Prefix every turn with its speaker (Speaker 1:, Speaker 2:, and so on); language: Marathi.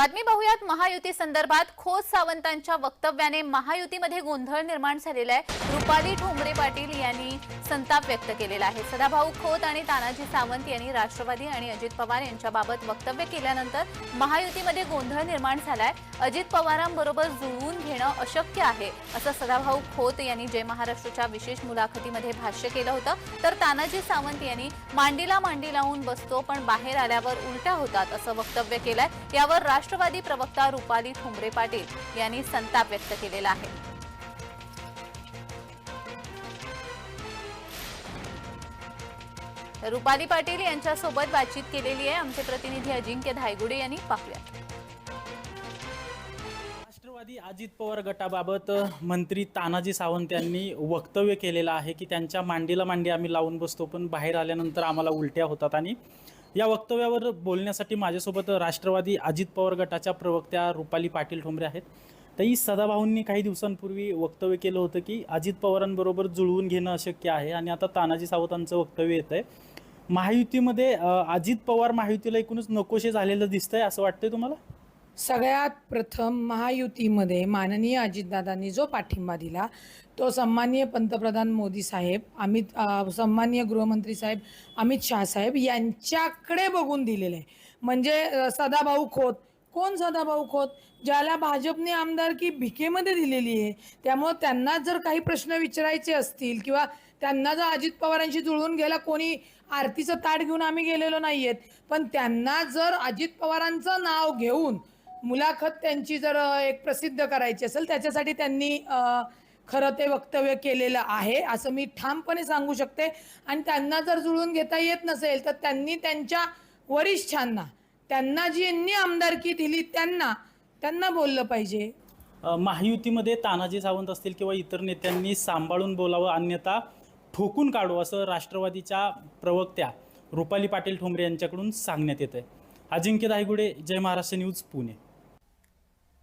Speaker 1: बातमी पाहूयात महायुती संदर्भात खोत सावंतांच्या वक्तव्याने महायुतीमध्ये गोंधळ निर्माण झालेला आहे. रुपाली ठोंबरे पाटील यांनी संताप व्यक्त केलेला आहे. सदाभाऊ खोत आणि तानाजी सावंत यांनी राष्ट्रवादी आणि अजित पवार यांच्याबाबत वक्तव्य केल्यानंतर महायुतीमध्ये गोंधळ निर्माण झालाय. अजित पवारांबरोबर जुळवून घेणं अशक्य आहे असं सदाभाऊ खोत यांनी जय महाराष्ट्रच्या विशेष मुलाखतीमध्ये भाष्य केलं होतं. तर तानाजी सावंत यांनी मांडीला मांडी लावून बसतो पण बाहेर आल्यावर उलट्या होतात असं वक्तव्य केलंय. यावर राष्ट्र राष्ट्रवादी प्रवक्ता रुपाली ठोंबरे पाटील यांनी संताप व्यक्त केलेला आहे. रुपाली पाटील यांच्यासोबत बातचीत केलेली आहे. आमचे प्रतिनिधी अजिंक्य धायगुडे यांनी पाहूया
Speaker 2: राष्ट्रवादी अजित पवार गटाबाबत मंत्री तानाजी सावंत यांनी वक्तव्य केलेलं आहे की त्यांच्या मांडीला मांडी आम्ही लावून बसतो पण बाहेर आल्यानंतर आम्हाला उलट्या होतात आणि या वक्तव्यावर बोलण्यासाठी माझ्यासोबत राष्ट्रवादी अजित पवार गटाच्या प्रवक्त्या रुपाली पाटील ठोंबरे आहेत. तरी सदाभाऊंनी काही दिवसांपूर्वी वक्तव्य केलं होतं की अजित पवारांबरोबर जुळवून घेणं अशक्य आहे आणि आता तानाजी सावंतांचं वक्तव्य येत आहे. महायुतीमध्ये अजित पवार महायुतीला एकूणच नकोशे झालेलं दिसतंय असं वाटतंय तुम्हाला?
Speaker 3: सगळ्यात प्रथम महायुतीमध्ये माननीय अजितदादांनी जो पाठिंबा दिला तो सन्माननीय पंतप्रधान मोदी साहेब अमित सन्माननीय गृहमंत्री साहेब अमित शाह साहेब यांच्याकडे बघून दिलेलं आहे. म्हणजे सदाभाऊ खोत. कोण सदाभाऊ खोत? ज्याला भाजपने आमदारकी भिकेमध्ये दिलेली आहे. त्यामुळं त्यांना जर काही प्रश्न विचारायचे असतील किंवा त्यांना जर अजित पवारांशी जुळवून घ्यायला कोणी आरतीचं ताट घेऊन आम्ही गेलेलो नाही आहेत पण त्यांना जर अजित पवारांचं नाव घेऊन मुलाखत त्यांची जर एक प्रसिद्ध करायची असेल त्याच्यासाठी त्यांनी खरं ते वक्तव्य केलेलं आहे असं मी ठामपणे सांगू शकते. आणि त्यांना जर जुळून घेता येत नसेल तर त्यांनी त्यांच्या वरिष्ठांना त्यांना जी यांनी आमदारकी दिली त्यांना त्यांना बोललं पाहिजे.
Speaker 2: महायुतीमध्ये तानाजी सावंत असतील किंवा इतर नेत्यांनी सांभाळून बोलावं अन्यथा ठोकून काढू असं राष्ट्रवादीच्या प्रवक्त्या रुपाली पाटील ठोंबरे यांच्याकडून सांगण्यात येत आहे अजिंक्य दायगुडे जय महाराष्ट्र न्यूज पुणे.